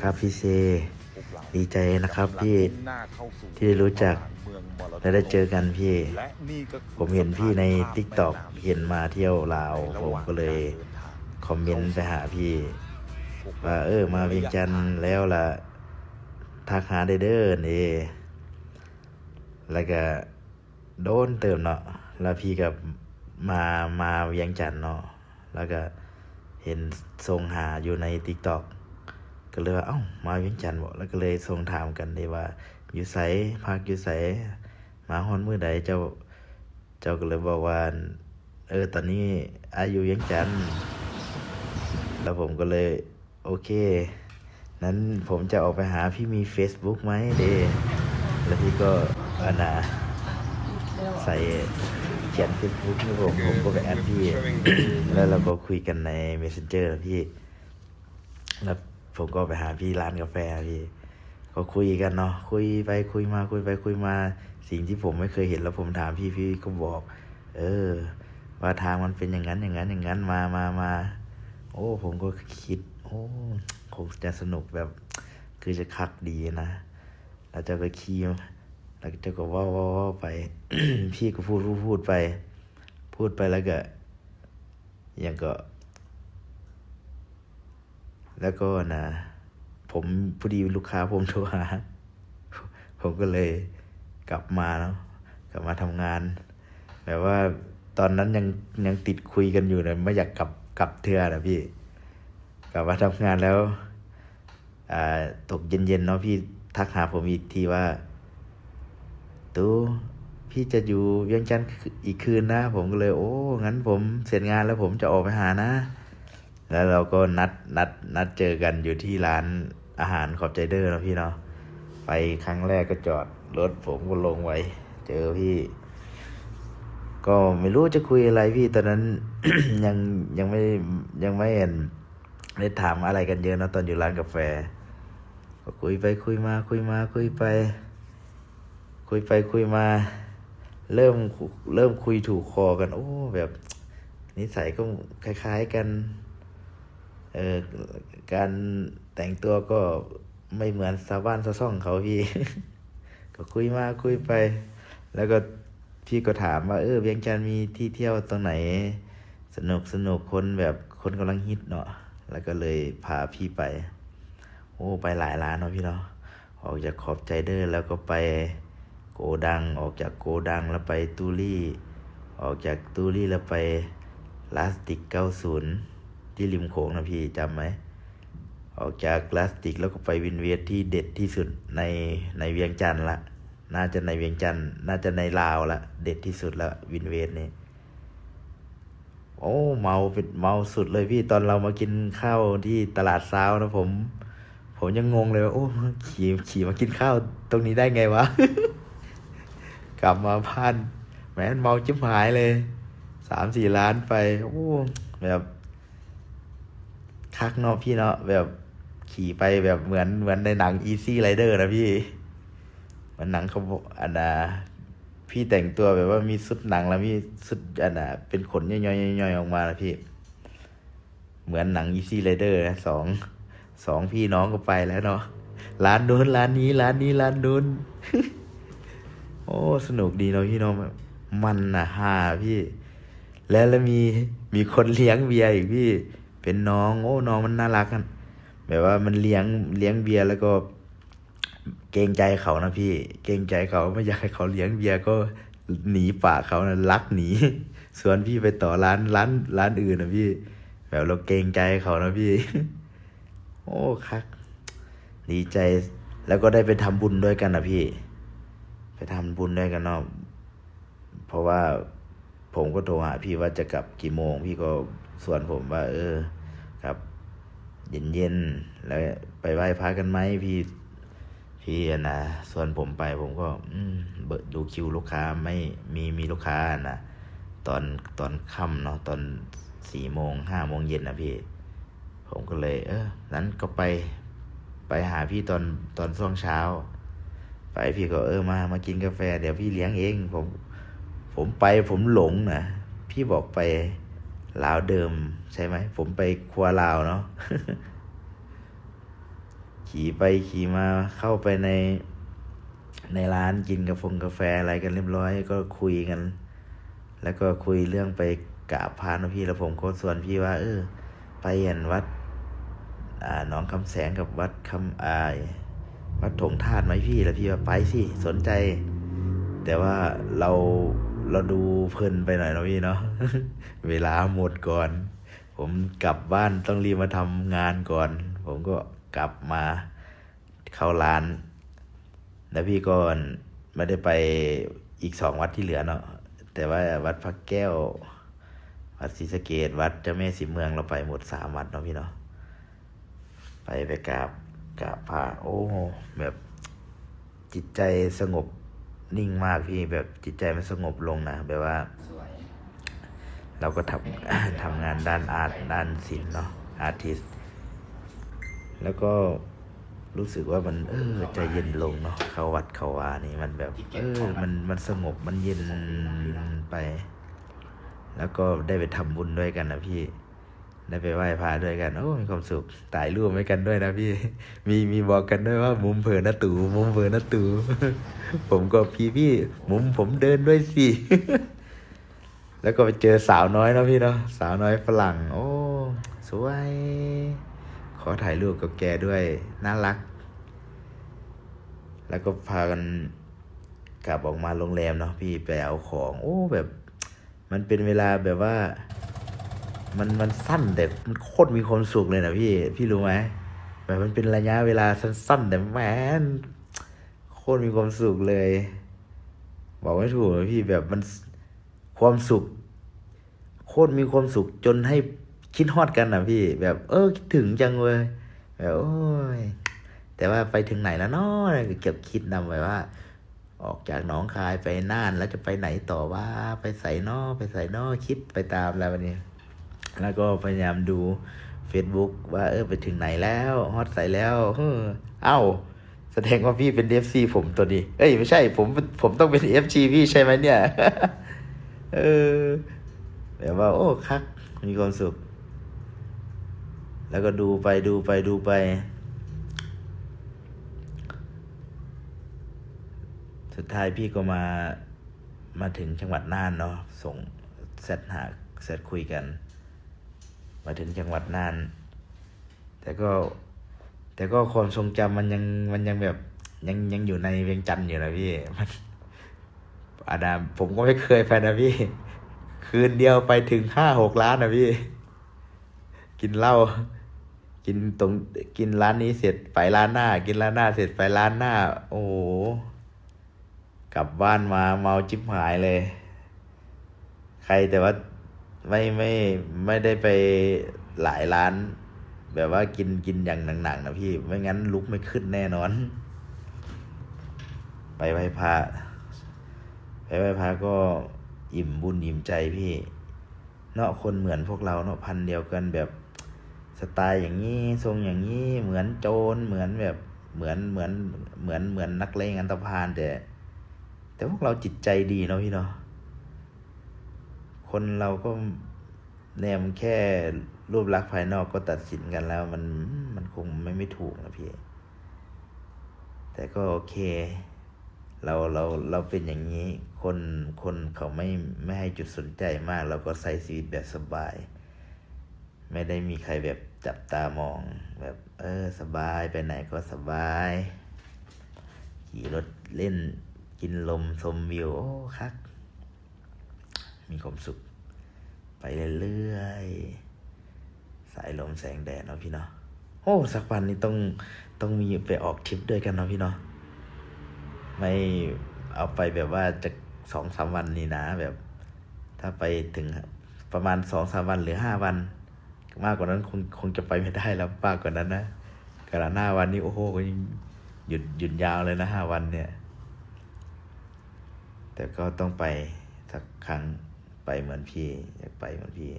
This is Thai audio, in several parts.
ครับพี่เซ ดีใจนะครับพี่ที่ได้รู้จักและได้เจอกันพี่ ผมเห็นพี่ใน t ิ k t o k เห็นมาเที่ยวลาว ผมก็เลยคอมเมนต์ไปหาพี่ ว่าเออมาเวียงจันทร์แล้วล่ะทักหาได้เด้อนี่แล้วก็โดนเติมเนาะแล้วพี่กับมามาเวียงจันทร์เนาะแล้วก็เห็นทรงหาอยู่ใน t ิ k t o k ก็เลยว่าเอ้ามาเวียงจันทร์บอกแล้วก็เลยทรงถามกันเลยว่าอยู่ไสพักอยู่ไสมาฮอนมือใดเจ้า เจ้าก็เลยบอกว่า เออ ตอนนี้อายุเวียงจันแล้วผมก็เลย โอเค นั้นผมจะออกไปหาพี่มี Facebook ไหมเดแล้วพี่ก็อันนใส่เขียน Facebook ให้ผมผมก็ไปแอดพี่ แล้วเราก็คุยกันใน Messenger พี่แล้ว ผมก็ไปหาพี่ร้านกาแฟพี่ ก็คุยกันเนาะคุยไปคุยมาคุยไปคุยมา สิ่งที่ผมไม่เคยเห็นแล้วผมถามพี่พี่ก็บอก เออ ว่าทางมันเป็นอย่างนั้นอย่างนั้นอย่างนั้นมามามาโอ้ ผมก็คิด โอ้คงจะสนุกแบบ คือจะคักดีนะแล้วจะก็ขี่แล้วจะก็ว่าว่าว่าไป พี่ก็พูดพูดพูดไป พูดไปแล้วก็อย่างก็ แล้วก็นะ ผมพอดีลูกค้าผมโทรหา ผมก็เลยกลับมาเนาะกลับมาทำงาน แบบว่าตอนนั้นยังยังติดคุยกันอยู่นะไม่อยากกลับกลับเทือนะพี่ กลับมาทำงานแล้วตกเย็นๆเนาะพี่ทักหาผมอีกทีว่าตูพี่จะอยู่เวียงจันทร์อีกคืนนะ ผมก็เลย โอ้ งั้นผมเสร็จงานแล้วผมจะออกไปหานะ แล้วเราก็นัดนัดนัดเจอกันอยู่ที่ร้านอาหารขอบใจเดอร์นะพี่เนาะไปครั้งแรกก็จอดรถผมก็ลงไว้ เจอพี่ ก็ไม่รู้จะคุยอะไรพี่ตอนนั้นยังยังไม่ยังไม่เห็นได้ถามอะไรกันเยอะเนะตอนอยู่ร้านกาแฟ ก็คุยไปคุยมา คุยมา คุยไป คุยไปคุยมา เริ่มเริ่มคุยถูกคอกัน โอ้ แบบนิสัยก็คล้าย ๆกัน เออการแต่งตัวก็ไม่เหมือนชาวบ้านชาวช่องเขาพี่ ก็คุยมาคุยไป แล้วก็พี่ก็ถามว่า เออเวียงจันทร์มีที่เที่ยวตรงไหน สนุกสนุกคนแบบคนกำลังฮิตเนาะแล้วก็เลยพาพี่ไป โอ้ไปหลายร้านเนาะพี่เนาะออกจากขอบใจเดอร์แล้วก็ไปโกดัง ออกจากโกดังแล้วไปตูรี่ ออกจากตูรี่แล้วไปลาสติกเก้าศูนย์ ที่ริมโขงนะพี่จำไหม ออกจากลาสติกแล้วก็ไปวินเวียดที่เด็ดที่สุดในในเวียงจันทร์ละ น่าจะในเวียงจันทร์น่าจะในลาวละ เด็ดที่สุดละวินเวียดนี่โอ้เมาเป็นเมาสุดเลยพี่ตอนเรามากินข้าวที่ตลาดเช้านะผม ผมยังงงเลยว่าโอ้ขี่ขี่มากินข้าวตรงนี้ได้ไงวะ กลับมาพันแหมเมาจิ้มหายเลยสามสี่ล้านไป โอ้แบบ คักเนาะพี่เนาะแบบขี่ไปแบบเหมือนเหมือนในหนัง Easy Rider นะพี่เหมันหนังเขาบอกอันน่ะพี่แต่งตัวแบบว่ามีสุดหนังแล้วมีสุดอันน่ะเป็นขนย่อยๆย่อยออกมานะพี่ เหมือนหนัง Easy Rider นะสองสองพี่น้องก็ไปแล้วเนาะร้านโน้นร้านนี้ร้านนี้ร้านโน้นโอ้สนุกดีเนาะพี่เน้องมันน่ะฮาพี่ แล้วแล้วมีมีคนเลี้ยงเบียร์อีกพี่ เป็นน้องโอ้น้องมันน่ารักกันแบบว่ามันเลี้ยงเลี้ยงเบียร์แล้วก็ เกรงใจเขานะพี่ เกรงใจเขาไม่อยากให้เขาเลี้ยงเบียร์ก็หนีป่าเขานะลักหนีส่วนพี่ไปต่อร้านร้านร้านอื่นนะพี่ แบบเราเกรงใจเขานะพี่ โอ้คักดีใจ แล้วก็ได้ไปทำบุญด้วยกันนะพี่ ไปทำบุญด้วยกันเนาะเพราะว่าผมก็โทรหาพี่ว่าจะกลับกี่โมง พี่ก็ส่วนผมว่า เออ เย็นๆแล้วไปไหว้พระกันไหมพี่พี่นะส่วนผมไปผมก็เบิดดูคิวลูกค้าไม่มีมีลูกค้านะตอนตอนค่ำเนาะตอนสี่โมงห้าโมงเย็นนะพี่ ผมก็เลย เออนั้นก็ไปไปหาพี่ตอนตอนช่วงเช้า ไปพี่ก็เออมามากินกาแฟ เดี๋ยวพี่เลี้ยงเอง ผม ผมไปผมหลงนะพี่บอกไป ลาวเดิมใช่ไหม ผมไปครัวลาวเนาะขี่ไปขี่มาเข้าไปในในร้านกินกาแฟกาแฟอะไรกันเรียบร้อย ก็คุยกัน แล้วก็คุยเรื่องไปกราบพระนะพี่แล้วผมก็ส่วนพี่ว่า เออ ไปเห็นวัด อ่าหนองคำแสงกับวัดคำอาย วัดถงธาตุไหมพี่แล้วพี่ว่าไปสิสนใจ แต่ว่าเรา เราดูเพลินไปหน่อยเนาะพี่เนาะเวลาหมดก่อน ผมกลับบ้านต้องรีบมาทำงานก่อน ผมก็กลับมาเข้าร้าน แล้วพี่ก็ไม่ได้ไปอีกสองวัดที่เหลือเนาะแต่ว่าวัดพระแก้ว วัดศรีสะเกดวัดเจ้าแม่สีเมืองเราไปหมดสามวัดเนาะพี่เนาะไปไปกราบกราบพระโอ้แบบจิตใจสงบ นิ่งมากพี่แบบจิตใจมันสงบลงนะแบบว่า เราก็ทำทำงานด้านอาร์ตด้านศิลป์เนาะอาร์ติสแล้วก็รู้สึกว่ามันเออใจเย็นลงเนาะเขาวัดเขาวานี่มันแบบเออมันมันสงบมันเย็นไป แล้วก็ได้ไปทำบุญด้วยกันนะพี่ ได้ไปไหว้พระด้วยกัน โอ้มีความสุขถ่ายรูปไว้กันด้วยนะพี่ มีมีบอกกันด้วยว่า มุมเผลอหน้าตูมุมเผลอหน้าตู ผมก็พี่พี่ มุมผมเดินด้วยสิ แล้วก็ไปเจอสาวน้อยเนาะพี่เนาะ สาวน้อยฝรั่ง โอ้ สวย ขอถ่ายรูปกับแกด้วย น่ารัก แล้วก็พากันกลับออกมาโรงแรมเนาะพี่ไปเอาของ โอ้แบบ มันเป็นเวลาแบบว่า มันมันสั้นแต่มันโคตรมีความสุขเลยนะพี่ พี่รู้ไหมแบบมันเป็นระยะเวลาสั้น ๆ แต่แหมนโคตรมีความสุขเลย บอกไม่ถูกเลยพี่แบบมันความสุข โคตรมีความสุขจนให้คิดฮอดกันนะพี่ แบบ เออคิดถึงจังเลยแบบโอ้ยแต่ว่าไปถึงไหนแล้วเนาะเก็บคิดนำไว้ว่า ออกจากหนองคายไปน่านแล้วจะไปไหนต่อว่า ไปใส่นอไปใส่นอคิดไปตามแล้ววันนี้ แล้วก็พยายามดู Facebook ว่าเออไปถึงไหนแล้วฮอตใส่แล้วเออเอ้า แสดงว่าพี่เป็น FC ผมตัวนี้ เอ้ยไม่ใช่ผมผมต้องเป็น FG พี่ใช่ไหมเนี่ย เออแบบว่า โอ้คักมีความสุข แล้วก็ดูไปดูไปดูไป สุดท้ายพี่ก็มามาถึงจังหวัดน่านเนาะส่งเซตหาเซตคุยกัน มาถึงจังหวัดน่าน แต่ก็ แต่ก็ความทรงจำมันยังมันยังแบบยังยังอยู่ในเวียงจันทร์อยู่นะพี่มันอาดามผมก็ไม่เคยไปนะพี่ คืนเดียวไปถึงห้าหกล้านนะพี่ กินเหล้ากินตรงกินร้านนี้เสร็จไปร้านหน้า กินร้านหน้าเสร็จไปร้านหน้า โอ้โหกลับบ้านมาเมาจิบหายเลย ใครแต่ว่า ไม่ไม่ไม่ได้ไปหลายร้าน แบบว่ากินกินอย่างหนักๆนะพี่ ไม่งั้นลุกไม่ขึ้นแน่นอน ไปไหว้พระไปไหว้พระก็อิ่มบุญอิ่มใจพี่ เนาะคนเหมือนพวกเราเนาะพันเดียวกันแบบสไตล์อย่างนี้ทรงอย่างนี้เหมือนโจรเหมือนแบบเหมือนเหมือนเหมือนเหมือนนักเลงอันตพานแต่แต่พวกเราจิตใจดีเนาะพี่เนาะ คนเราก็แนมแค่รูปลักษณ์ภายนอกก็ตัดสินกันแล้ว มันมันคงไม่ไม่ถูกนะพี่ แต่ก็โอเค เราเราเราเป็นอย่างนี้ คนคนเขาไม่ไม่ให้จุดสนใจมาก เราก็ใช้ชีวิตแบบสบาย ไม่ได้มีใครแบบจับตามอง แบบ เออ สบายไปไหนก็สบาย ขี่รถเล่นกินลมชมวิว โอ้คัก มีความสุข ไปเรื่อยๆ สายลมแสงแดดเนาะพี่เนาะ โอ้ สักวันนี้ต้องต้องมีไปออกทริปด้วยกันเนาะพี่เนาะ ไม่เอาไปแบบว่าจะสองสามวันนี่นะ แบบ ถ้าไปถึงประมาณสองสามวันหรือห้าวัน มากกว่านั้นคงคงจะไปไม่ได้แล้วมากกว่านั้นนะขนาดหน้าวันนี้โอ้โหก็ยังหยุดหยุดยาวเลยนะห้าวันเนี่ย แต่ก็ต้องไปสักครั้ง ไปเหมือนพี่ อยากไปเหมือนพี่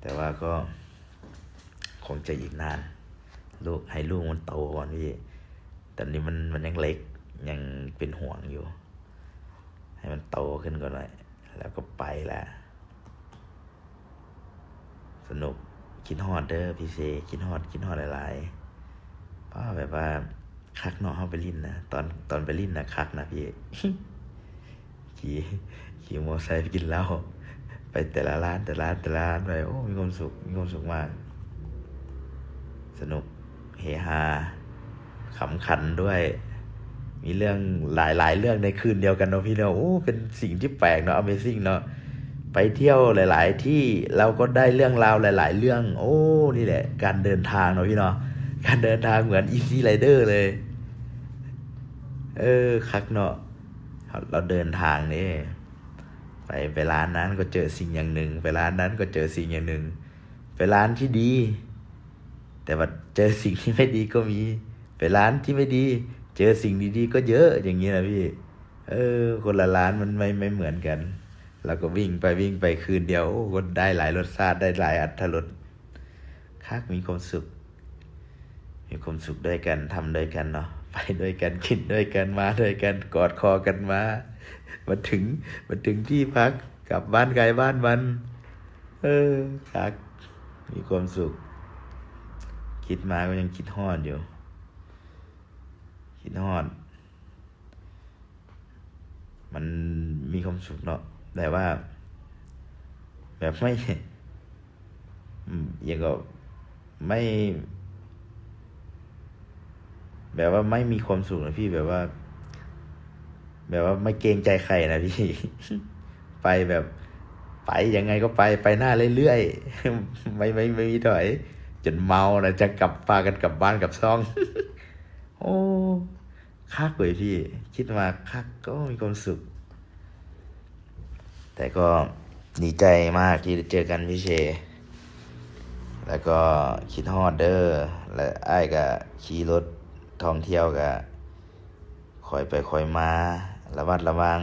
แต่ว่าก็คงจะอีกนาน ลูกให้ลูกมันโตก่อนพี่ตอนนี้มันมันยังเล็กยังเป็นห่วงอยู่ ให้มันโตขึ้นก่อนหน่อย แล้วก็ไปแล้วสนุกคิดฮอดเด้อพี่เซคิดฮอดคิดฮอดหลายๆเพราแบบว่าคักเนาะเฮาไปลิ้นนะตอนตอนไปลิ้นนะคักนะพี่ ขี่ขี่มอเตอร์ไซค์ไปกินเหล้าไปแต่ละร้านแต่ละร้านแต่ละร้านไปโอ้ มีความสุขมีความสุขมาก สนุกเฮฮาขำขันด้วย มีเรื่องหลาย ๆ เรื่องในคืนเดียวกันเนาะพี่เนาะโอ้เป็นสิ่งที่แปลกเนาะ Amazing เนาะไปเที่ยวหลาย ๆ ที่เราก็ได้เรื่องราวหลาย ๆ เรื่อง โอ้นี่แหละ การเดินทางเนาะพี่เนาะการเดินทางเหมือน Easy Rider เลย เออคักเนาะ เราเดินทางนี่ไปไปร้านนั้นก็เจอสิ่งอย่างหนึ่ง ไปร้านนั้นก็เจอสิ่งอย่างหนึ่ง ไปร้านที่ดี แต่ว่าเจอสิ่งที่ไม่ดีก็มี ไปร้านที่ไม่ดี เจอสิ่งดีๆ ก็เยอะอย่างนี้นะพี่ เออ คนละร้านมันไม่ไม่เหมือนกัน แล้วก็วิ่งไปวิ่งไปคืนเดียวก็ได้หลายรสชาติได้หลายอัตรสคักมีความสุขมีความสุขด้วยกันทำด้วยกันเนาะ ด้วยกันกินด้วยกันมาด้วยกันกอดคอกันมามาถึงมาถึงที่พักกลับบ้านไกลบ้านมัน เออคักมีความสุข คิดมาก็ยังคิดฮอดอยู่ คิดฮอด มันมีความสุขเนาะแต่ว่า แบบไม่อืมอย่างก็ไม่ แบบว่าไม่มีความสุขนะพี่แบบว่า แบบว่าไม่เกรงใจใครนะพี่ ไปแบบไปยังไงก็ไปไปหน้าเรื่อยๆไม่ไม่ไม่มีถอย จนเมานะจะกลับพากันกลับบ้านกลับซ่อง โอ้คักเลยพี่ คิดมาคักก็มีความสุข แต่ก็ดีใจมากที่เจอกันพี่เช แล้วก็คิดฮอดเดอร์และไอ้ก็ขี่รถ ท่องเที่ยวก็คอยไปคอยมา ระมัดระวัง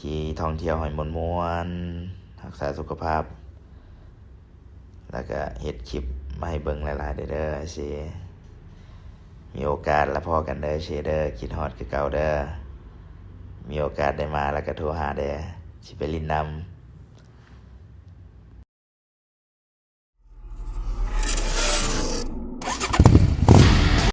ขี่ท่องเที่ยวให้มวนมวนรักษาสุขภาพ แล้วก็เฮ็ดคลิปมาให้เบิ่งหลายๆเด้อเด้อเชมีโอกาสแล้วพอกันเด้อเชเด้อคิดฮอดคือเก่าเด้อมีโอกาสได้มาแล้วก็โทรหาเด้อสิไปลินนำ